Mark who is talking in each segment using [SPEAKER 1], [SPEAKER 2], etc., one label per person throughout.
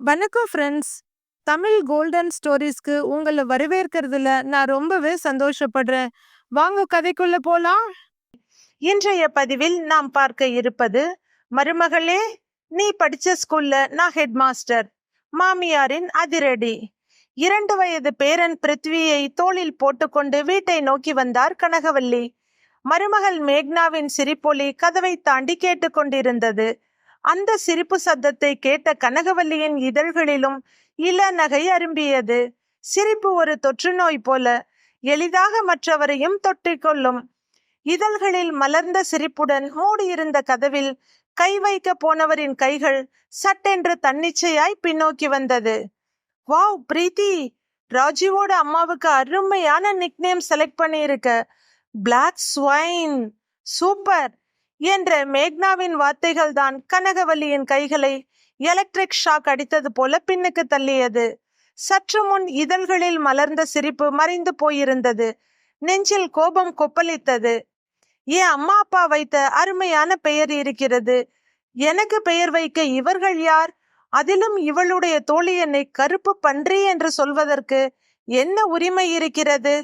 [SPEAKER 1] வணக்கம் friends Tamil golden ஸ்டோரீஸ்க்கு உங்களை வரவேற்கிறதுல நான் ரொம்பவே சந்தோஷப்படுறேன். வாங்க கதைக்குள்ள போலாம்.
[SPEAKER 2] இன்றைய பதிவில் நாம் பார்க்க இருப்பது மருமகளே நீ படிச்ச ஸ்கூல்ல நான் ஹெட் மாஸ்டர் மாமியாரின் அதிரடி. இரண்டு வயது பேரன் பிருத்வியை தோளில் போட்டுக்கொண்டு வீட்டை நோக்கி வந்தார் கனகவல்லி. மருமகள் மேக்னாவின் சிரிப்பொலி கதவை தாண்டி கேட்டுக்கொண்டிருந்தது. அந்த சிரிப்பு சத்தத்தை கேட்ட கனகவல்லியின் இதழ்களிலும் இள நகை அரும்பியது. சிரிப்பு ஒரு தொற்று நோய் போல எளிதாக மற்றவரையும் தொற்றிக்கொள்ளும் இதழ்களில் மலர்ந்த சிரிப்புடன் மூடியிருந்த கதவில் கை வைக்க போனவரின் கைகள் சட்டென்று தன்னிச்சையாய் பின்னோக்கி வந்தது. வாவ் பிரீத்தி! ராஜீவோட அம்மாவுக்கு அருமையான நிக்நேம் செலக்ட் பண்ணியிருக்க. Black swine super! என்ற மேக்னாவின் வார்த்தைகள் தான் கனகவல்லியின் கைகளை எலக்ட்ரிக் ஷாக் அடித்தது போல பின்னுக்கு தள்ளியது. சற்று முன் இதழ்களில் மலர்ந்த சிரிப்பு மறைந்து போயிருந்தது. நெஞ்சில் கோபம் கொப்பளித்தது. என் அம்மா அப்பா வைத்த அருமையான பெயர் இருக்கிறது. எனக்கு பெயர் வைக்க இவர்கள் யார்? அதிலும் இவளுடைய தோழி என்னை கருப்பு பன்றி என்று சொல்வதற்கு என்ன உரிமை இருக்கிறது?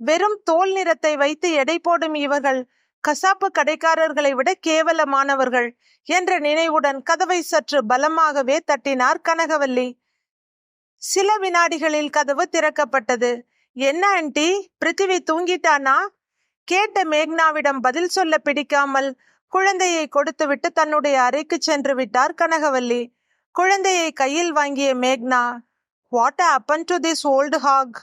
[SPEAKER 2] வெறும் தோல் நிறத்தை வைத்து எடை போடும் இவர்கள் கசாப்பு கடைக்காரர்களை விட கேவலமானவர்கள் என்ற நினைவுடன் கதவை சற்று பலமாகவே தட்டினார் கனகவல்லி. சில வினாடிகளில் கதவு திறக்கப்பட்டது. என்ன ஆண்டி பிருத்திவி தூங்கிட்டானா? கேட்ட மேக்னாவிடம் பதில் சொல்ல பிடிக்காமல் குழந்தையை கொடுத்துவிட்டு தன்னுடைய அறைக்கு சென்று விட்டார் கனகவல்லி. குழந்தையை கையில் வாங்கிய மேக்னா what happen to this old hag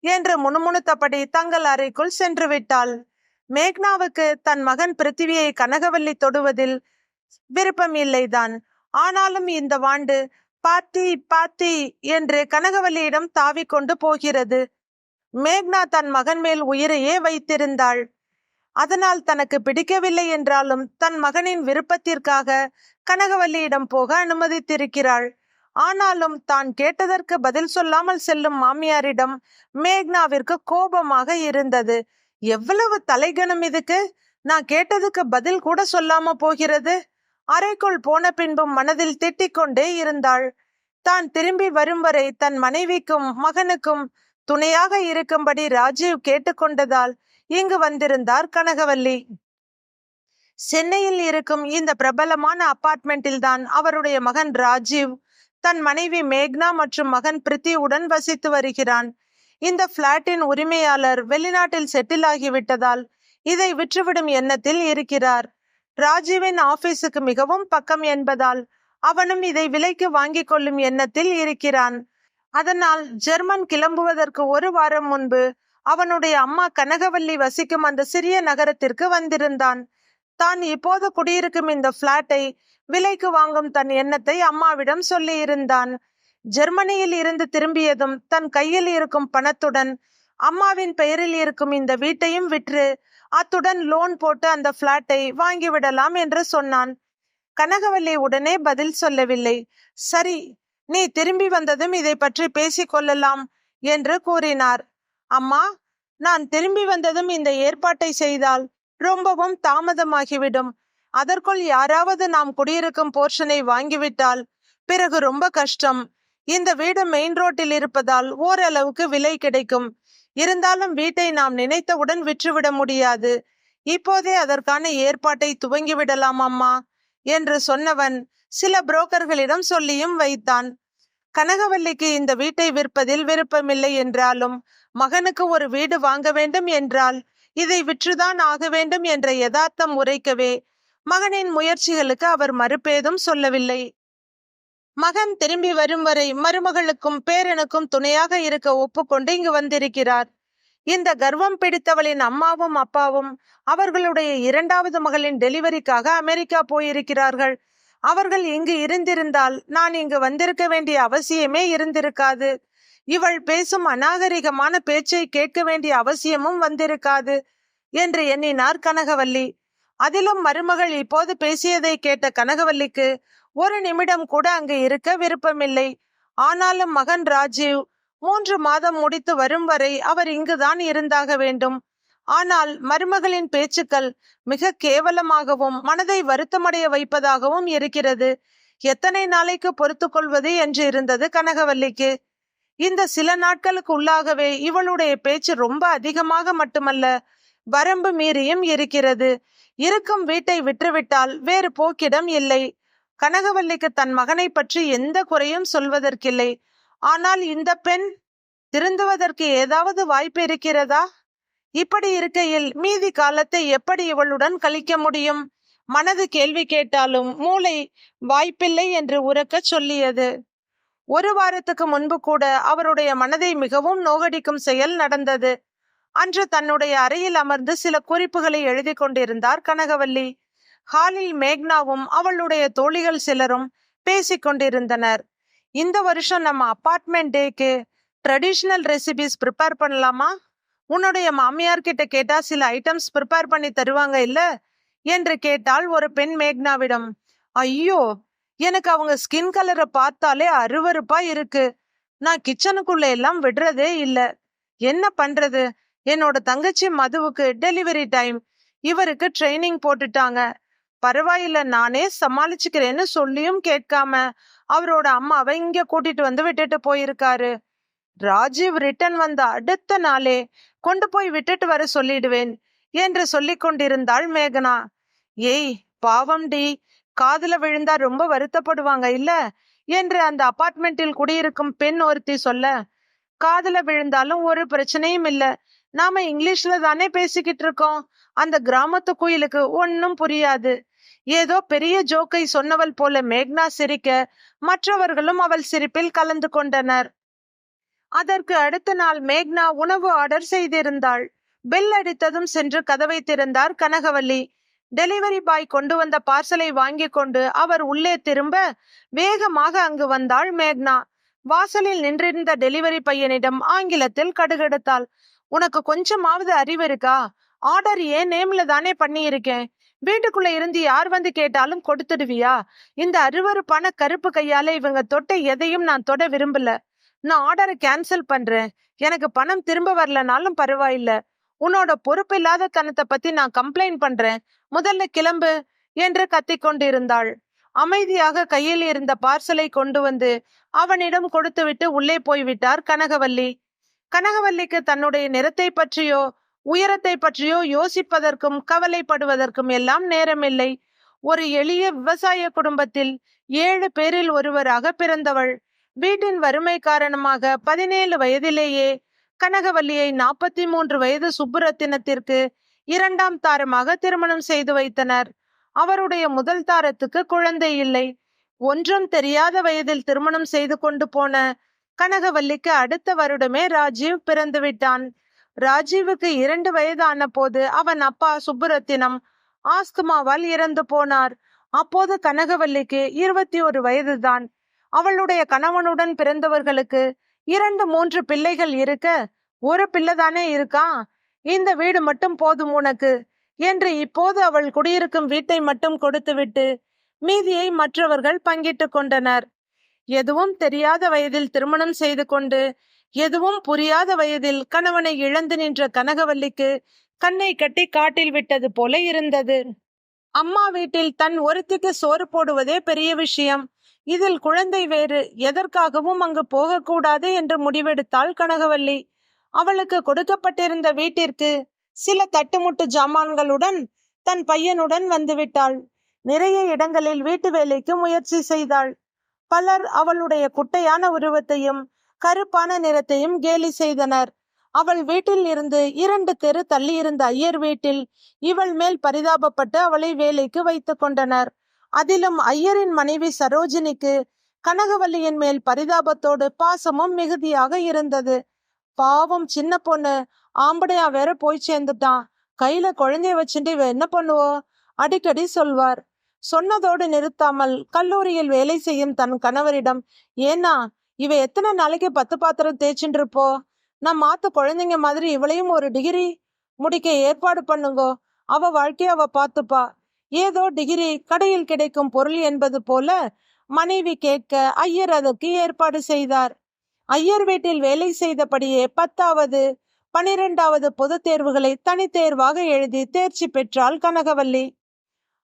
[SPEAKER 2] என்று முணுமுணுத்தபடி தங்கள் அறைக்குள் சென்று விட்டாள். மேக்னாவுக்கு தன் மகன் பிருத்திவியை கனகவல்லி தொடுவதில் விருப்பம் இல்லைதான். ஆனாலும் இந்த வாண்டு பாத்தி பாத்தி என்று கனகவல்லியிடம் தாவிக்கொண்டு போகிறது. மேக்னா தன் மகன் மேல் உயிரையே வைத்திருந்தாள். அதனால் தனக்கு பிடிக்கவில்லை என்றாலும் தன் மகனின் விருப்பத்திற்காக கனகவல்லியிடம் போக அனுமதித்திருக்கிறாள். ஆனாலும் தான் கேட்டதற்கு பதில் சொல்லாமல் செல்லும் மாமியாரிடம் மேக்னாவிற்கு கோபமாக இருந்தது. எவ்வளவு தலைகணம் இதுக்கு? நான் கேட்டதுக்கு பதில் கூட சொல்லாம போகிறது. அறைக்குள் போன பின்பும் மனதில் திட்டிக் கொண்டே இருந்தாள். தான் திரும்பி வரும் வரை தன் மனைவிக்கும் மகனுக்கும் துணையாக இருக்கும்படி ராஜீவ் கேட்டுக்கொண்டதால் இங்கு வந்திருந்தார் கனகவல்லி. சென்னையில் இருக்கும் இந்த பிரபலமான அபார்ட்மெண்டில் தான் அவருடைய மகன் ராஜீவ் தன் மனைவி மேக்னா மற்றும் மகன் பிரித்தியுடன் வசித்து வருகிறான். இந்த பிளாட்டின் உரிமையாளர் வெளிநாட்டில் செட்டில் ஆகிவிட்டதால் இதை விற்றுவிடும் எண்ணத்தில் இருக்கிறார். ராஜீவின் ஆபீஸுக்கு மிகவும் பக்கம் என்பதால் அவனும் இதை விலைக்கு வாங்கிக் கொள்ளும் எண்ணத்தில் இருக்கிறான். அதனால் ஜெர்மன் கிளம்புவதற்கு ஒரு வாரம் முன்பு அவனுடைய அம்மா கனகவல்லி வசிக்கும் அந்த சிறிய நகரத்திற்கு வந்திருந்தான். தான் இப்போது குடியிருக்கும் இந்த பிளாட்டை விலைக்கு வாங்கும் தன் எண்ணத்தை அம்மாவிடம் சொல்லியிருந்தான். ஜெர்மனியில் இருந்து திரும்பியதும் தன் கையில் இருக்கும் பணத்துடன் அம்மாவின் பெயரில் இருக்கும் இந்த வீட்டையும் விற்று அத்துடன் லோன் போட்டு அந்த பிளாட்டை வாங்கிவிடலாம் என்று சொன்னான். கனகவல்லி உடனே பதில் சொல்லவில்லை. சரி நீ திரும்பி வந்ததும் இதை பற்றி பேசிக் கொள்ளலாம் என்று கூறினார். அம்மா நான் திரும்பி வந்ததும் இந்த ஏற்பாட்டை செய்தால் ரொம்பவும் தாமதமாகிவிடும். அதற்குள் யாராவது நாம் குடியிருக்கும் போர்ஷனை வாங்கிவிட்டால் பிறகு ரொம்ப கஷ்டம். இந்த வீடு மெயின் ரோட்டில் இருப்பதால் ஓரளவுக்கு விலை கிடைக்கும். இருந்தாலும் வீட்டை நாம் நினைத்தவுடன் விற்றுவிட முடியாது. இப்போதே அதற்கான ஏற்பாட்டை துவங்கிவிடலாம் அம்மா என்று சொன்னவன் சில புரோக்கர்களிடம் சொல்லியும் வைத்தான். கனகவல்லிக்கு இந்த வீட்டை விற்பதில் விருப்பமில்லை என்றாலும் மகனுக்கு ஒரு வீடு வாங்க வேண்டும் என்றால் இதை விற்றுதான் ஆக வேண்டும் என்ற யதார்த்தம் உரைக்கவே மகனின் முயற்சிகளுக்கு அவர் மறுப்பேதும் சொல்லவில்லை. மகன் திரும்பி வரும் வரை மருமகளுக்கும் பேரனுக்கும் துணையாக இருக்க ஒப்புக்கொண்டு இங்கு வந்திருக்கிறார். இந்த கர்வம் பிடித்தவளின் அம்மாவும் அப்பாவும் அவர்களுடைய இரண்டாவது மகளின் டெலிவரிக்காக அமெரிக்கா போயிருக்கிறார்கள். அவர்கள் இங்கு இருந்திருந்தால் நான் இங்கு வந்திருக்க வேண்டிய அவசியமே இருந்திருக்காது. இவள் பேசும் அநாகரிகமான பேச்சை கேட்க வேண்டிய அவசியமும் வந்திருக்காது என்று எண்ணினார் கனகவல்லி. அதிலும் மருமகள் இப்போது பேசியதை கேட்ட கனகவல்லிக்கு ஒரு நிமிடம் கூட அங்கு இருக்க விருப்பமில்லை. ஆனாலும் மகன் ராஜீவ் மூன்று மாதம் முடித்து வரும் வரை அவர் இங்குதான் இருந்தாக வேண்டும். ஆனால் மருமகளின் பேச்சுக்கள் மிக கேவலமாகவும் மனதை வருத்தமடைய வைப்பதாகவும் இருக்கிறது. எத்தனை நாளைக்கு பொறுத்து கொள்வது என்று இருந்தது கனகவல்லிக்கு. இந்த சில நாட்களுக்கு உள்ளாகவே இவளுடைய பேச்சு ரொம்ப அதிகமாக மட்டுமல்ல வரம்பு மீறியும் இருக்கிறது. இருக்கும் வீட்டை விட்டுவிட்டால் வேறு போக்கிடம் இல்லை. கனகவல்லிக்கு தன் மகனை பற்றி எந்த குறையும் சொல்வதற்கில்லை. ஆனால் இந்த பெண் திருந்துவதற்கு ஏதாவது வாய்ப்பு இருக்கிறதா? இப்படி இருக்கையில் மீதி காலத்தை எப்படி இவளுடன் கழிக்க முடியும்? மனது கேள்வி கேட்டாலும் மூளை வாய்ப்பில்லை என்று உரக்கச் சொல்லியது. ஒரு வாரத்துக்கு முன்பு கூட அவருடைய மனதை மிகவும் நோகடிக்கும் செயல் நடந்தது. அன்று தன்னுடைய அறையில் அமர்ந்து சில குறிப்புகளை எழுதி கொண்டிருந்தார் கனகவல்லி. ஹாலில் மேக்னாவும் அவளுடைய தோழிகள் சிலரும் பேசிக் கொண்டிருந்தனர் இந்த வருஷம் நம்ம அப்பார்ட்மெண்ட் டேக்கு ட்ரெடிஷ்னல் ரெசிபிஸ் ப்ரிப்பேர் பண்ணலாமா? உன்னுடைய மாமியார் கிட்ட கேட்டா சில ஐட்டம்ஸ் ப்ரிப்பேர் பண்ணி தருவாங்க இல்ல? என்று கேட்டால் ஒரு பெண் மேக்னாவிடம். ஐயோ எனக்கு அவங்க ஸ்கின் கலரை பார்த்தாலே அருவருப்பா இருக்கு. நான் கிச்சனுக்குள்ள எல்லாம் விடுறதே இல்ல. என்ன பண்றது? என்னோட தங்கச்சி மதுவுக்கு டெலிவரி டைம். இவருக்கு ட்ரைனிங் போட்டுட்டாங்க. பரவாயில்ல நானே சமாளிச்சுக்கிறேன்னு சொல்லியும் கேட்காம அவரோட அம்மாவை இங்க கூட்டிட்டு வந்து விட்டுட்டு போயிருக்காரு. ராஜீவ் ரிட்டன் வந்த அடுத்த நாளே கொண்டு போய் விட்டுட்டு வர சொல்லிடுவேன் என்று சொல்லி கொண்டிருந்தாள் மேகனா. ஏய் பாவம் டி காதுல விழுந்தா ரொம்ப வருத்தப்படுவாங்க இல்ல? என்று அந்த அபார்ட்மெண்டில் குடியிருக்கும் பெண் ஒருத்தி சொல்ல காதுல விழுந்தாலும் ஒரு பிரச்சனையும் இல்ல. நாம இங்கிலீஷ்ல தானே பேசிக்கிட்டு இருக்கோம். அந்த கிராமத்து குயிலுக்கு ஒன்னும் புரியாது. ஏதோ பெரிய ஜோக்கை சொன்னவள் போல மேக்னா சிரிக்க மற்றவர்களும் அவள் சிரிப்பில் கலந்து கொண்டனர். அதற்கு அடுத்த நாள் மேக்னா உணவு ஆர்டர் செய்திருந்தாள். பெல் அடித்ததும் சென்று கதவை திறந்தார் கனகவல்லி. டெலிவரி பாய் கொண்டு வந்த பார்சலை வாங்கி கொண்டு அவர் உள்ளே திரும்ப வேகமாக அங்கு வந்தாள் மேக்னா. வாசலில் நின்றிருந்த டெலிவரி பையனிடம் ஆங்கிலத்தில் கடுகெடுத்தாள். உனக்கு கொஞ்சமாவது அறிவு இருக்கா? ஆர்டர் ஏன் நேம்ல தானே பண்ணியிருக்கேன்? வீட்டுக்குள்ள இருந்து யார் வந்து கேட்டாலும் கொடுத்துடுவியா? இந்த அருவருப்பான கருப்பு கையால இவங்க தொட்ட எதையும் நான் தொட விரும்பல. நான் ஆர்டரை கேன்சல் பண்றேன். எனக்கு பணம் திரும்ப வரலனாலும் பரவாயில்ல. உன்னோட பொறுப்பில்லாத தனத்தை பத்தி நான் கம்ப்ளைண்ட் பண்றேன். முதல்ல கிளம்பு என்று கத்தி கொண்டிருந்தாள். அமைதியாக கையில் இருந்த பார்சலை கொண்டு வந்து அவனிடம் கொடுத்துவிட்டு உள்ளே போய்விட்டார் கனகவல்லி. கனகவல்லிக்கு தன்னுடைய நிறத்தை பற்றியோ உயரத்தை பற்றியோ யோசிப்பதற்கும் கவலைப்படுவதற்கும் எல்லாம் நேரமில்லை. ஒரு எளிய விவசாய குடும்பத்தில் ஏழு பேரில் ஒருவராக பிறந்தவள். வீட்டின் வறுமை காரணமாக பதினேழு வயதிலேயே கனகவல்லியை நாற்பத்தி மூன்று வயது சுப்புரத்தினத்திற்கு இரண்டாம் தாரமாக திருமணம் செய்து வைத்தனர். அவருடைய முதல் தாரத்துக்கு குழந்தை இல்லை. ஒன்றும் தெரியாத வயதில் திருமணம் செய்து கொண்டு போன கனகவல்லிக்கு அடுத்த வருடமே ராஜீவ் பிறந்து விட்டான். ராஜீவுக்கு இரண்டு வயதான போது அவன் அப்பா சுப்புரத்தினம் ஆஸ்துமாவால் இறந்து போனார். அப்போது கனகவல்லிக்கு இருபத்தி ஒரு வயதுதான். அவளுடைய கணவனுடன் பிறந்தவர்களுக்கு இரண்டு மூன்று பிள்ளைகள் இருக்க ஒரு பிள்ளைதானே இருக்கா? இந்த வீடு மட்டும் போதும் உனக்கு என்று இப்போது அவள் குடியிருக்கும் வீட்டை மட்டும் கொடுத்துவிட்டு மீதியை மற்றவர்கள் பங்கிட்டு கொண்டனர். எதுவும் தெரியாத வயதில் திருமணம் செய்து கொண்டு எதுவும் புரியாத வயதில் கணவனை இழந்து நின்ற கனகவல்லிக்கு கண்ணை கட்டி காட்டில் விட்டது போல இருந்தது. அம்மா வீட்டில் தன் ஒருத்திக்கு சோறு போடுவதே பெரிய விஷயம். இதில் குழந்தை வேறு எதற்காகவும் அங்கு போகக்கூடாது என்று முடிவெடுத்தாள் கனகவல்லி. அவளுக்கு கொடுக்கப்பட்டிருந்த வீட்டிற்கு சில தட்டுமுட்டு ஜாமான்களுடன் தன் பையனுடன் வந்துவிட்டாள். நிறைய இடங்களில் வீட்டு வேலைக்கு முயற்சி செய்தாள். பலர் அவளுடைய குட்டையான உருவத்தையும் கருப்பான நிறத்தையும் கேலி செய்தனர். அவள் வீட்டில் இருந்து இரண்டு தெரு தள்ளியிருந்த ஐயர் வீட்டில் இவள் மேல் பரிதாபப்பட்டு அவளை வேலைக்கு வைத்து கொண்டனர். அதிலும் ஐயரின் மனைவி சரோஜினிக்கு கனகவல்லியின் மேல் பரிதாபத்தோடு பாசமும் மிகுதியாக இருந்தது. பாவம் சின்ன பொண்ணு. ஆம்படையா வேற போய் சேர்ந்துட்டான். கையில குழந்தைய வச்சுட்டு இவ என்ன பண்ணுவோ? அடிக்கடி சொல்வார். சொன்னதோடு நிறுத்தாமல் கல்லூரியில் வேலை செய்யும் தன் கணவரிடம் ஏன்னா இவ எத்தனை நாளைக்கு பத்து பாத்திரம் தேய்ச்சின்னு இருப்போ நான் மாத்த குழந்தைங்க மாதிரி இவளையும் ஒரு டிகிரி முடிக்க ஏற்பாடு பண்ணுங்கோ. அவ வாழ்க்கைய அவ பார்த்துப்பா. ஏதோ டிகிரி கடையில் கிடைக்கும் பொருள் என்பது போல மனைவி கேட்க ஐயர் அதற்கு ஏற்பாடு செய்தார். ஐயர் வீட்டில் வேலை செய்தபடியே பத்தாவது பனிரெண்டாவது பொதுத் தேர்வுகளை தனித்தேர்வாக எழுதி தேர்ச்சி பெற்றாள் கனகவல்லி.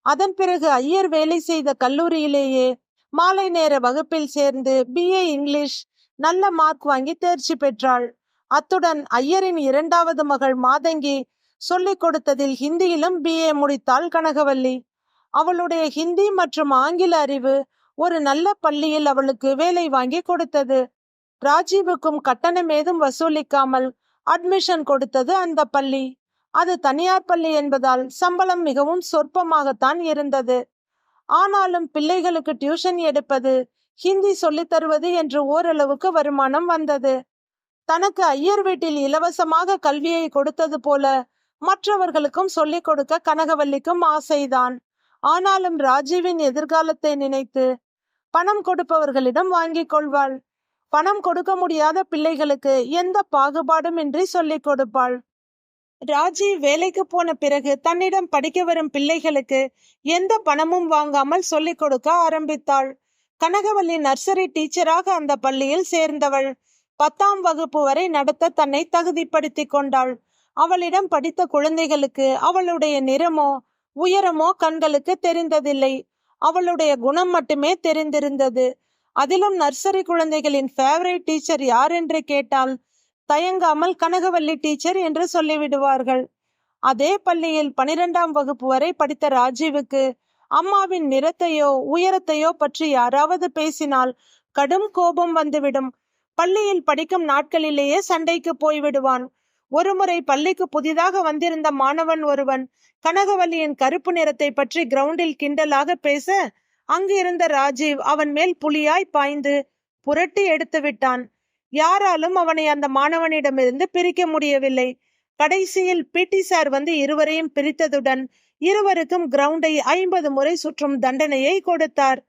[SPEAKER 2] அதன் பிறகு ஐயர் வேலை செய்த கல்லூரியிலேயே மாலை நேர வகுப்பில் சேர்ந்து பிஏ இங்கிலீஷ் நல்ல மார்க் வாங்கி தேர்ச்சி பெற்றாள். அத்துடன் ஐயரின் இரண்டாவது மகள் மாதங்கி சொல்லிக் கொடுத்ததில் ஹிந்தியிலும் பிஏ முடித்தாள் கனகவல்லி. அவளுடைய ஹிந்தி மற்றும் ஆங்கில அறிவு ஒரு நல்ல பள்ளியில் அவளுக்கு வேலை வாங்கி கொடுத்தது. ராஜீவுக்கும் கட்டணம் ஏதும் வசூலிக்காமல் அட்மிஷன் கொடுத்தது அந்த பள்ளி. அது தனியார் பள்ளி என்பதால் சம்பளம் மிகவும் சொற்பமாகத்தான் இருந்தது. ஆனாலும் பிள்ளைகளுக்கு டியூஷன் எடுப்பது ஹிந்தி சொல்லித் தருவது என்று ஓரளவுக்கு வருமானம் வந்தது. தனக்கு ஐயர் வீட்டில் இலவசமாக கல்வியை கொடுத்தது போல மற்றவர்களுக்கும் சொல்லிக் கொடுக்க கனகவல்லிக்கும் ஆசைதான். ஆனாலும் ராஜீவின் எதிர்காலத்தை நினைத்து பணம் கொடுப்பவர்களிடம் வாங்கிக் கொள்வாள். பணம் கொடுக்க முடியாத பிள்ளைகளுக்கு எந்த பாகுபாடும் இன்றி சொல்லிக் கொடுப்பாள். ராஜி வேலைக்கு போன பிறகு தன்னிடம் படிக்க வரும் பிள்ளைகளுக்கு எந்த பணமும் வாங்காமல் சொல்லிக் கொடுக்க ஆரம்பித்தாள். கனகவல்லி நர்சரி டீச்சராக அந்த பள்ளியில் சேர்ந்தவள். பத்தாம் வகுப்பு வரை நடத்த தன்னை தகுதிப்படுத்தி கொண்டாள். அவளிடம் படித்த குழந்தைகளுக்கு அவளுடைய நிறமோ உயரமோ கண்களுக்கு தெரிந்ததில்லை. அவளுடைய குணம் மட்டுமே தெரிந்திருந்தது. அதிலும் நர்சரி குழந்தைகளின் ஃபேவரட் டீச்சர் யார் என்று கேட்டால் தயங்காமல் கனகவல்லி டீச்சர் என்று சொல்லிவிடுவார்கள். அதே பள்ளியில் பனிரெண்டாம் வகுப்பு வரை படித்த ராஜீவுக்கு அம்மாவின் நிறத்தையோ உயரத்தையோ பற்றி யாராவது பேசினால் கடும் கோபம் வந்துவிடும். பள்ளியில் படிக்கும் நாட்களிலேயே சண்டைக்கு போய்விடுவான். ஒருமுறை பள்ளிக்கு புதிதாக வந்திருந்த மாணவன் ஒருவன் கனகவல்லியின் கருப்பு நிறத்தை பற்றி கிரவுண்டில் கிண்டலாக பேச அங்கிருந்த ராஜீவ் அவன் மேல் புலியாய் பாய்ந்து புரட்டி எடுத்து விட்டான் யாராலும் அவனை அந்த மாணவனிடமிருந்து பிரிக்க முடியவில்லை. கடைசியில் பிடி சார் வந்து இருவரையும் பிரித்ததுடன் இருவருக்கும் கிரவுண்டை ஐம்பது முறை சுற்றும் தண்டனையை கொடுத்தார்.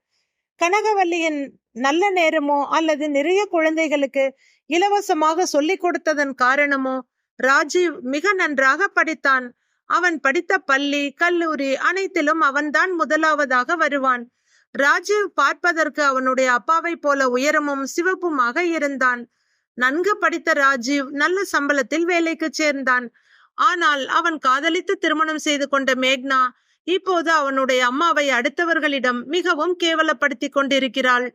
[SPEAKER 2] கனகவல்லியின் நல்ல நேரமோ அல்லது நிறைய குழந்தைகளுக்கு இலவசமாக சொல்லிக் கொடுத்ததன் காரணமோ ராஜீவ் மிக நன்றாக படித்தான். அவன் படித்த பள்ளி கல்லூரி அனைத்திலும் அவன்தான் முதலாவதாக வருவான். ராஜீவ் பார்ப்பதற்கு அவனுடைய அப்பாவை போல உயரமும் சிவப்புமாக இருந்தான். நன்கு படித்த ராஜீவ் நல்ல சம்பளத்தில் வேலைக்கு சேர்ந்தான். ஆனால் அவன் காதலித்து திருமணம் செய்து கொண்ட மேக்னா இப்போது அவனுடைய அம்மாவை அடுத்தவர்களிடம் மிகவும் கேவலப்படுத்தி கொண்டிருக்கிறாள்.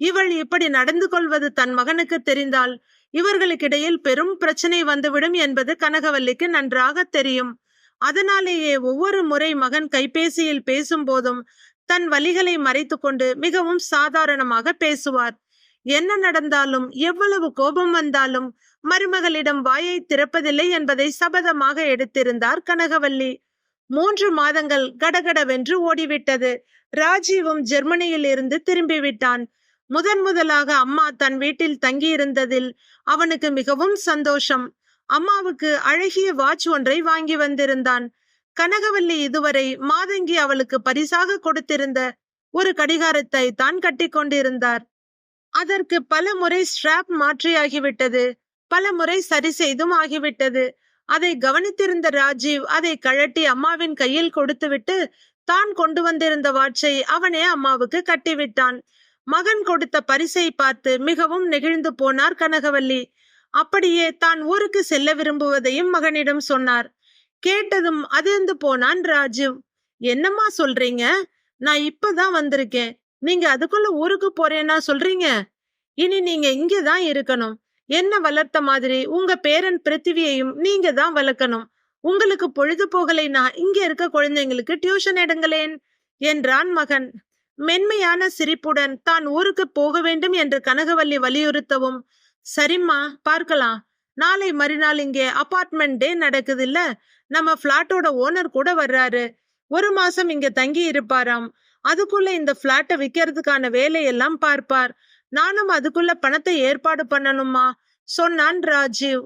[SPEAKER 2] இவள் இப்படி நடந்து கொள்வது தன் மகனுக்கு தெரிந்தால் இவர்களுக்கிடையில் பெரும் பிரச்சனை வந்துவிடும் என்பது கனகவல்லிக்கு நன்றாக தெரியும். அதனாலேயே ஒவ்வொரு முறை மகன் கைபேசியில் பேசும் போதும் தன் வலிகளை மறைத்துக்கொண்டு மிகவும் சாதாரணமாக பேசுவார். என்ன நடந்தாலும் எவ்வளவு கோபம் வந்தாலும் மருமகளிடம் வாயை திறப்பதில்லை என்பதை சபதமாக எடுத்திருந்தார் கனகவல்லி. மூன்று மாதங்கள் கடகடவென்று ஓடிவிட்டது. ராஜீவும் ஜெர்மனியில் இருந்து திரும்பிவிட்டான். முதன் முதலாக அம்மா தன் வீட்டில் தங்கியிருந்ததில் அவனுக்கு மிகவும் சந்தோஷம். அம்மாவுக்கு அழகிய வாட்ச் ஒன்றை வாங்கி வந்திருந்தான். கனகவல்லி இதுவரை மாதங்கி அவளுக்கு பரிசாக கொடுத்திருந்த ஒரு கடிகாரத்தை தான் கட்டி கொண்டிருந்தார். அதற்கு பல முறை ஸ்ட்ராப் மாற்றியாகிவிட்டது பல முறை சரி செய்தும் ஆகிவிட்டது. அதை கவனித்திருந்த ராஜீவ் அதை கழட்டி அம்மாவின் கையில் கொடுத்துவிட்டு தான் கொண்டு வந்திருந்த வாட்சை அவனே அம்மாவுக்கு கட்டிவிட்டான். மகன் கொடுத்த பரிசை பார்த்து மிகவும் நெகிழ்ந்து போனார் கனகவல்லி. அப்படியே தான் ஊருக்கு செல்ல விரும்புவதையும் மகனிடம் சொன்னார். கேட்டதும் அதிர்ந்து போனான் ராஜீவ். என்னம்மா சொல்றீங்க? நான் இப்பதான் வந்திருக்கேன். நீங்க அதுக்குள்ள ஊருக்கு போறேன்னா சொல்றீங்க? இனி நீங்க இங்கதான் இருக்கணும். என்ன வளர்த்த மாதிரி? உங்க பேரன் பிருத்திவியையும் நீங்க தான் வளர்க்கணும். உங்களுக்கு பொழுது போகலைனா இங்க இருக்க குழந்தைங்களுக்கு டியூஷன் எடுங்களேன் என்றான் மகன். மென்மையான சிரிப்புடன் தான் ஊருக்கு போக வேண்டும் என்று கனகவல்லி வலியுறுத்தவும். சரிம்மா பார்க்கலாம். நாளை மறுநாள் இங்கே அபார்ட்மெண்ட் டே நடக்குது இல்ல நம்ம பிளாட்டோட ஓனர் கூட வர்றாரு. ஒரு மாசம் இங்க தங்கி இருப்பாராம். அதுக்குள்ள இந்த பிளாட்டை விற்கிறதுக்கான வேலையெல்லாம் பார்ப்பார். நானும் அதுக்குள்ள பணத்தை ஏற்பாடு பண்ணணுமா? சொன்னான் ராஜீவ்.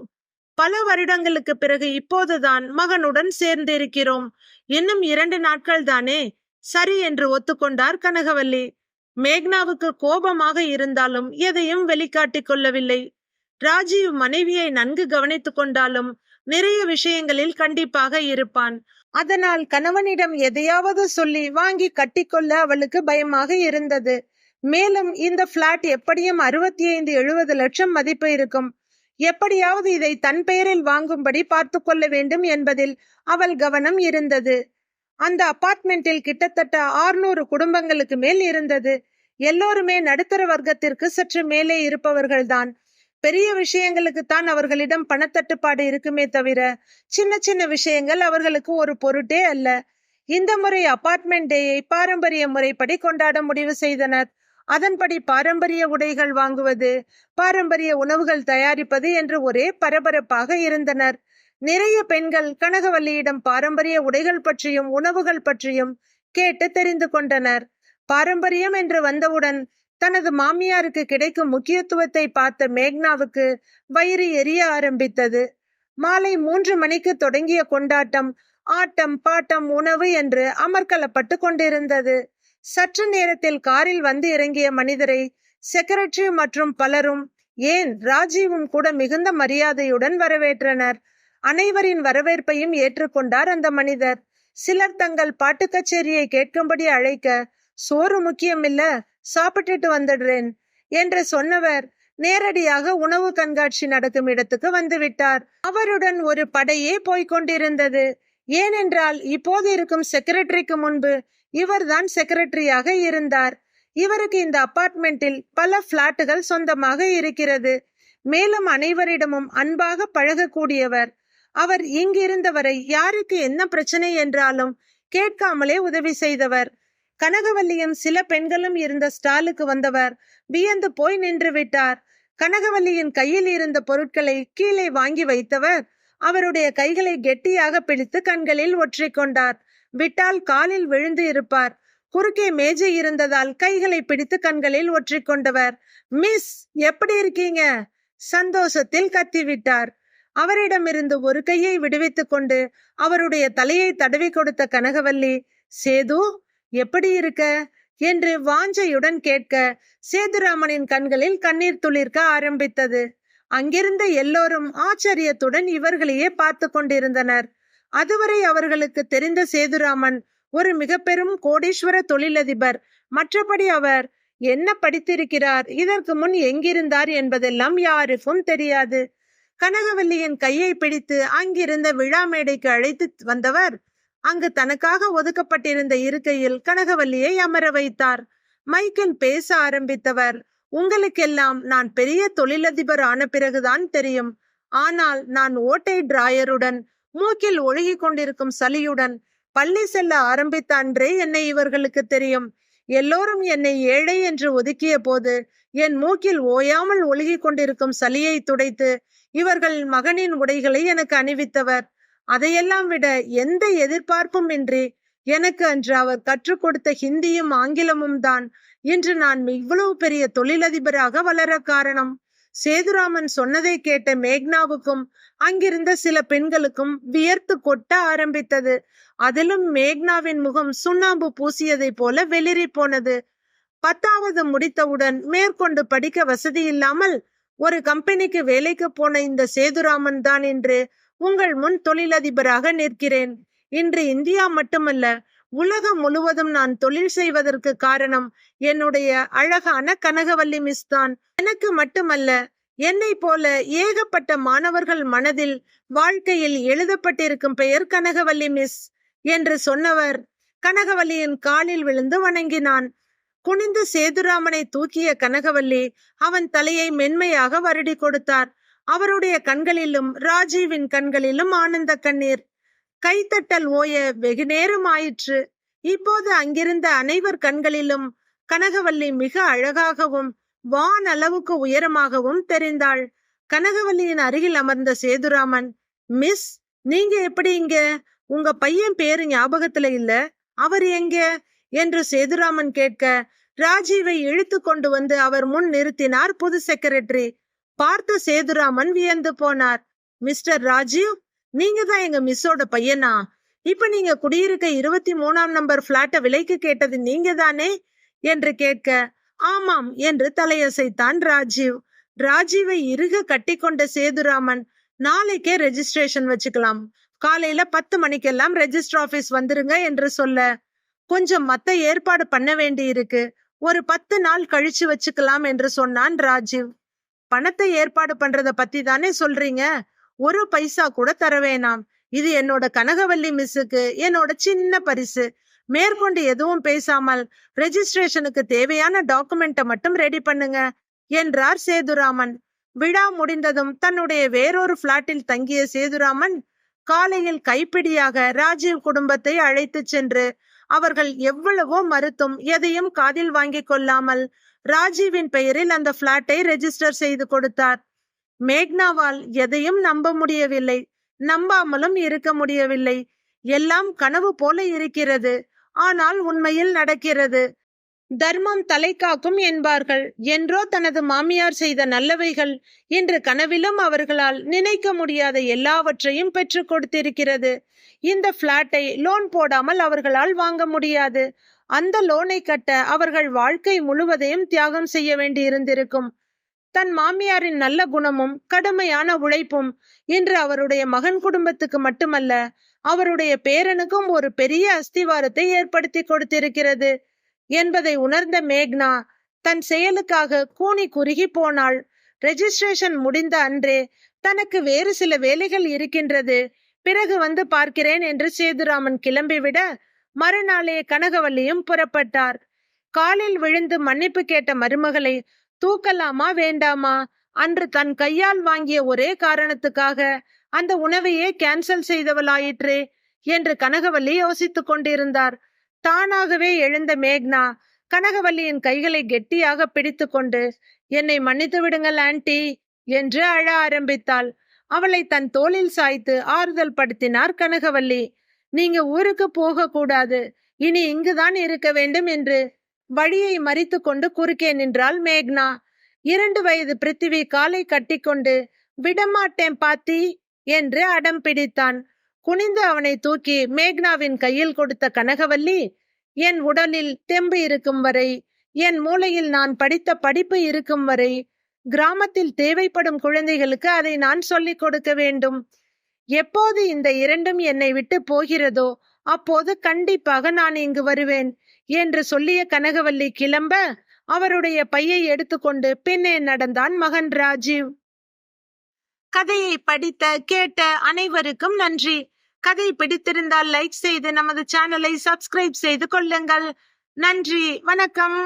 [SPEAKER 2] பல வருடங்களுக்கு பிறகு இப்போதுதான் மகனுடன் சேர்ந்திருக்கிறோம். இன்னும் இரண்டு நாட்கள் தானே? சரி என்று ஒத்துக்கொண்டார் கனகவல்லி. மேக்னாவுக்கு கோபமாக இருந்தாலும் எதையும் வெளிக்காட்டிக் கொள்ளவில்லை. ராஜீவ் மனைவியை நன்கு கவனித்துக் கொண்டாலும் நிறைய விஷயங்களில் கண்டிப்பாக இருப்பான். அதனால் கணவனிடம் எதையாவது சொல்லி வாங்கி கட்டிக்கொள்ள அவளுக்கு பயமாக இருந்தது. மேலும் இந்த பிளாட் எப்படியும் அறுபத்தி ஐந்து எழுபது லட்சம் மதிப்பு இருக்கும். எப்படியாவது இதை தன் பெயரில் வாங்கும்படி பார்த்து கொள்ள வேண்டும் என்பதில் அவள் கவனம் இருந்தது. அந்த அபார்ட்மெண்டில் கிட்டத்தட்ட ஆறுநூறு குடும்பங்களுக்கு மேல் இருந்தது. எல்லோருமே நடுத்தர வர்க்கத்திற்கு சற்று மேலே இருப்பவர்கள்தான். பெரிய விஷயங்களுக்கு தான் அவர்களிடம் பணத்தட்டுப்பாடு இருக்குமே தவிர சின்ன சின்ன விஷயங்கள் அவர்களுக்கு ஒரு பொருட்டே அல்ல. இந்த முறை அபார்ட்மெண்ட் டேயை பாரம்பரிய முறைப்படி கொண்டாட முடிவு செய்தனர். அதன்படி பாரம்பரிய உடைகள் வாங்குவது பாரம்பரிய உணவுகள் தயாரிப்பது என்று ஒரே பரபரப்பாக இருந்தனர். நிறைய பெண்கள் கனகவல்லியிடம் பாரம்பரிய உடைகள் பற்றியும் உணவுகள் பற்றியும் கேட்டு தெரிந்து கொண்டனர். பாரம்பரியம் என்று வந்தவுடன் தனது மாமியாருக்கு கிடைக்கும் முக்கியத்துவத்தை பார்த்த மேக்னாவுக்கு வயிறு எரிய ஆரம்பித்தது. மாலை மூன்று மணிக்கு தொடங்கிய கொண்டாட்டம் ஆட்டம் பாட்டம் உணவு என்று அமர்க்கலப்பட்டு கொண்டிருந்தது. சற்று நேரத்தில் காரில் வந்து இறங்கிய மனிதரை செக்ரட்டரி மற்றும் பலரும் ஏன் ராஜீவும் கூட மிகுந்த மரியாதையுடன் வரவேற்றனர். அனைவரின் வரவேற்பையும் ஏற்றுக்கொண்டார் அந்த மனிதர். சிலர் தங்கள் பாட்டு கச்சேரியை கேட்கும்படி அழைக்க சோறு முக்கியமில்ல சாப்பிட்டுட்டு வந்துடுறேன் என்று சொன்னவர் நேரடியாக உணவு கண்காட்சி நடக்கும் இடத்துக்கு வந்துவிட்டார். அவருடன் ஒரு படையே போய்க் கொண்டிருந்தது. ஏனென்றால் இப்போது இருக்கும் செக்ரட்டரிக்கு முன்பு இவர்தான் செக்ரட்டரியாக இருந்தார். இவருக்கு இந்த அபார்ட்மெண்டில் பல பிளாட்டுகள் சொந்தமாக இருக்கிறது. மேலும் அனைவரிடமும் அன்பாக பழகக்கூடியவர். அவர் இங்கிருந்தவரை யாருக்கு என்ன பிரச்சனை என்றாலும் கேட்காமலே உதவி செய்தவர். கனகவல்லியும் சில பெண்களும் இருந்த ஸ்டாலுக்கு வந்தவர் வியந்து போய் நின்று விட்டார். கனகவல்லியின் கையில் இருந்த பொருட்களை கீழே வாங்கி வைத்தவர் அவருடைய கைகளை கெட்டியாக பிடித்து கண்களில் ஒற்றிக்கொண்டார் விட்டால் காலில் விழுந்து இருப்பார். குறுக்கே மேஜை இருந்ததால் கைகளை பிடித்து கண்களில் ஒற்றிக்கொண்டவர் மிஸ் எப்படி இருக்கீங்க? சந்தோஷத்தில் கத்திவிட்டார். அவரிடமிருந்து ஒரு கையை விடுவித்துக் கொண்டு அவருடைய தலையை தடவி கொடுத்த கனகவல்லி சேது எப்படி இருக்க? என்று வாஞ்சையுடன் கேட்க சேதுராமனின் கண்களில் கண்ணீர் துளிர்க்க ஆரம்பித்தது. அங்கிருந்த எல்லோரும் ஆச்சரியத்துடன் இவர்களையே பார்த்து கொண்டிருந்தனர். அதுவரை அவர்களுக்கு தெரிந்த சேதுராமன் ஒரு மிக பெரும் கோடீஸ்வர தொழிலதிபர். மற்றபடி அவர் என்ன படித்திருக்கிறார்? இதற்கு முன் எங்கிருந்தார் என்பதெல்லாம் யாருக்கும் தெரியாது. கனகவல்லியின் கையை பிடித்து அங்கிருந்த விழா மேடைக்கு அழைத்து வந்தவர் அங்கு தனக்காக ஒதுக்கப்பட்டிருந்த இருக்கையில் கனகவல்லியை அமர வைத்தார். மைக்கேல் பேச ஆரம்பித்தவர் உங்களுக்கெல்லாம் நான் பெரிய தொழிலதிபர் ஆன பிறகுதான் தெரியும். ஆனால் நான் ஓட்டை டிராயருடன் மூக்கில் ஒழுகி கொண்டிருக்கும் சளியுடன் பள்ளி செல்ல ஆரம்பித்த அன்றே என்னை இவர்களுக்கு தெரியும். எல்லோரும் என்னை ஏழை என்று ஒதுக்கிய போது என் மூக்கில் ஓயாமல் ஒழுகி கொண்டிருக்கும் சளியை துடைத்து இவர்கள் மகனின் உடைகளை எனக்கு அணிவித்தவர். அதையெல்லாம் விட எந்த எதிர்பார்ப்பும் இன்றி எனக்கு அன்று அவர் கற்றுக் கொடுத்த ஹிந்தியும் ஆங்கிலமும் தான் இன்று நான் இவ்வளவு பெரிய தொழிலதிபராக வளர காரணம். சேதுராமன் சொன்னதை கேட்ட மேக்னாவுக்கும் அங்கிருந்த சில பெண்களுக்கும் வியர்த்து கொட்ட ஆரம்பித்தது. அதிலும் மேக்னாவின் முகம் சுண்ணாம்பு பூசியதை போல வெளிரி போனது. பத்தாவது முடித்தவுடன் மேற்கொண்டு படிக்க வசதி இல்லாமல் ஒரு கம்பெனிக்கு வேலைக்கு போன இந்த சேதுராமன் தான் என்று உங்கள் முன் தொழிலதிபராக நிற்கிறேன். இன்று இந்தியா மட்டுமல்ல உலகம் முழுவதும் நான் தொழில் செய்வதற்கு காரணம் என்னுடைய அழகான கனகவல்லி மிஸ் தான். எனக்கு மட்டுமல்ல என்னை போல ஏகப்பட்ட மாணவர்கள் மனதில் வாழ்க்கையில் எழுதப்பட்டிருக்கும் பெயர் கனகவல்லி மிஸ் என்று சொன்னவர் கனகவல்லியின் காலில் விழுந்து வணங்கினான். குனிந்து சேதுராமனை தூக்கிய கனகவல்லி அவன் தலையை மென்மையாக வருடி கொடுத்தார். அவருடைய கண்களிலும் ராஜீவின் கண்களிலும் ஆனந்த கண்ணீர். கைத்தட்டல் ஓய வெகு நேரம் ஆயிற்று. இப்போது அங்கிருந்த அனைவர் கண்களிலும் கனகவல்லி மிக அழகாகவும் வான் அளவுக்கு உயரமாகவும் தெரிந்தாள். கனகவல்லியின் அருகில் அமர்ந்த சேதுராமன் மிஸ் நீங்க எப்படி இங்க? உங்க பையன் பேரு ஞாபகத்துல இல்ல. அவர் எங்க? என்று சேதுராமன் கேட்க ராஜீவை இழுத்து கொண்டு வந்து அவர் முன் நிறுத்தினார் புது செக்ரட்டரி. பார்த்த சேதுராமன் வியந்து போனார். மிஸ்டர் ராஜீவ் நீங்க தான் எங்க மிஸ்ஸோட பையனா? இப்ப நீங்க குடியிருக்க இருபத்தி மூணாம் நம்பர் பிளாட்ட விலைக்கு கேட்டது நீங்க தானே? என்று கேட்க ஆமாம் என்று தலையசைத்தான் ராஜீவ். ராஜீவை இறுக கட்டி கொண்ட சேதுராமன் நாளைக்கே ரெஜிஸ்ட்ரேஷன் வச்சுக்கலாம். காலையில பத்து மணிக்கெல்லாம் ரெஜிஸ்டர் ஆபீஸ் வந்துருங்க என்று சொல்ல கொஞ்சம் மத்த ஏற்பாடு பண்ண வேண்டி இருக்கு ஒரு பத்து நாள் கழிச்சு வச்சுக்கலாம் என்று சொன்னான் ராஜீவ். பணத்தை ஏற்பாடு பண்றத பத்தி தானே சொல்றீங்க? ஒரு பைசா கூட தர வேணாம். இது என்னோட கனகவல்லி மிஸ்ஸுக்கு என்னோட சின்ன பரிசு. மேற்கொண்டு எதுவும் பேசாமல் ரெஜிஸ்ட்ரேஷனுக்கு தேவையான டாக்குமெண்ட்டை மட்டும் ரெடி பண்ணுங்க என்றார் சேதுராமன். விழா முடிந்ததும் தன்னுடைய வேறொரு பிளாட்டில் தங்கிய சேதுராமன் காலையில் கைப்பிடியாக ராஜீவ் குடும்பத்தை அழைத்துச் சென்று அவர்கள் எவ்வளவோ மறுத்தும் எதையும் காதில் வாங்கிக் கொள்ளாமல் ராஜீவின் பெயரில் அந்த பிளாட்டை ரெஜிஸ்டர் செய்து கொடுத்தார். மேக்னாவால் எதையும் நம்ப முடியவில்லை. நம்பாமலும் இருக்க முடியவில்லை. எல்லாம் கனவு போல இருக்கிறது. ஆனால் உண்மையில் நடக்கிறது. தர்மம் தலை காக்கும் என்பார்கள். என்றோ தனது மாமியார் செய்த நல்லவைகள் இன்று கனவிலும் அவர்களால் நினைக்க முடியாத எல்லாவற்றையும் பெற்றுக் கொடுத்திருக்கிறது. இந்த பிளாட்டை லோன் போடாமல் அவர்களால் வாங்க முடியாது. அந்த லோனை கட்ட அவர்கள் வாழ்க்கை முழுவதையும் தியாகம் செய்ய வேண்டியிருந்திருக்கும். தன் மாமியாரின் நல்ல குணமும் கடுமையான உழைப்பும் இன்று அவருடைய மகன் குடும்பத்துக்கு மட்டுமல்ல அவருடைய பேரனுக்கும் ஒரு பெரிய அஸ்திவாரத்தை ஏற்படுத்தி கொடுத்திருக்கிறது என்பதை உணர்ந்த மேக்னா தன் செயலுக்காக கூனி குறுகி போனாள். ரெஜிஸ்ட்ரேஷன் முடிந்த அன்றே தனக்கு வேறு சில வேலைகள் இருக்கின்றது. பிறகு வந்து பார்க்கிறேன் என்று சேதுராமன் கிளம்பிவிட மறுநாளே கனகவல்லியும் புறப்பட்டார். காலில் விழுந்து மன்னிப்பு கேட்ட மருமகளை தூக்கலாமா வேண்டாமா? அன்று தன் கையால் வாங்கிய ஒரே காரணத்துக்காக அந்த உணவையே கேன்சல் செய்தவளாயிற்றே என்று கனகவல்லி யோசித்துக் கொண்டிருந்தார். தானாகவே எழுந்த மேக்னா கனகவல்லியின் கைகளை கெட்டியாக பிடித்துக்கொண்டு என்னை மன்னித்து விடுங்கள் ஆன்டி என்று அழ ஆரம்பித்தாள். அவளை தன் தோளில் சாய்த்து ஆறுதல் படுத்தினார் கனகவல்லி. நீங்க ஊருக்கு போக கூடாது இனி இங்குதான் இருக்க வேண்டும் என்று வழியை மறித்து கொண்டு குறுக்கே நின்றாள் மேக்னா. இரண்டு வயது பிருத்திவி காலை கட்டிக்கொண்டு விடமாட்டேன் பாத்தி என்று அடம் பிடித்தான். குனிந்து அவனை தூக்கி மேக்னாவின் கையில் கொடுத்த கனகவல்லி என் உடலில் தெம்பு இருக்கும் வரை என் மூளையில் நான் படித்த படிப்பு இருக்கும் வரை கிராமத்தில் தேவைப்படும் குழந்தைகளுக்கு அதை நான் சொல்லிக் கொடுக்க வேண்டும். எப்போது இந்த இரண்டும் என்னை விட்டு போகிறதோ அப்போது கண்டிப்பாக நான் இங்கு வருவேன் என்று சொல்லிய கனகவல்லி கிளம்ப அவருடைய பையை எடுத்துக்கொண்டு பின்னே நடந்தான் மகன் ராஜீவ். கதையை படித்த கேட்ட அனைவருக்கும் நன்றி. கதை பிடித்திருந்தால் லைக் செய்து நமது சேனலை சப்ஸ்கிரைப் செய்து கொள்ளுங்கள். நன்றி வணக்கம்.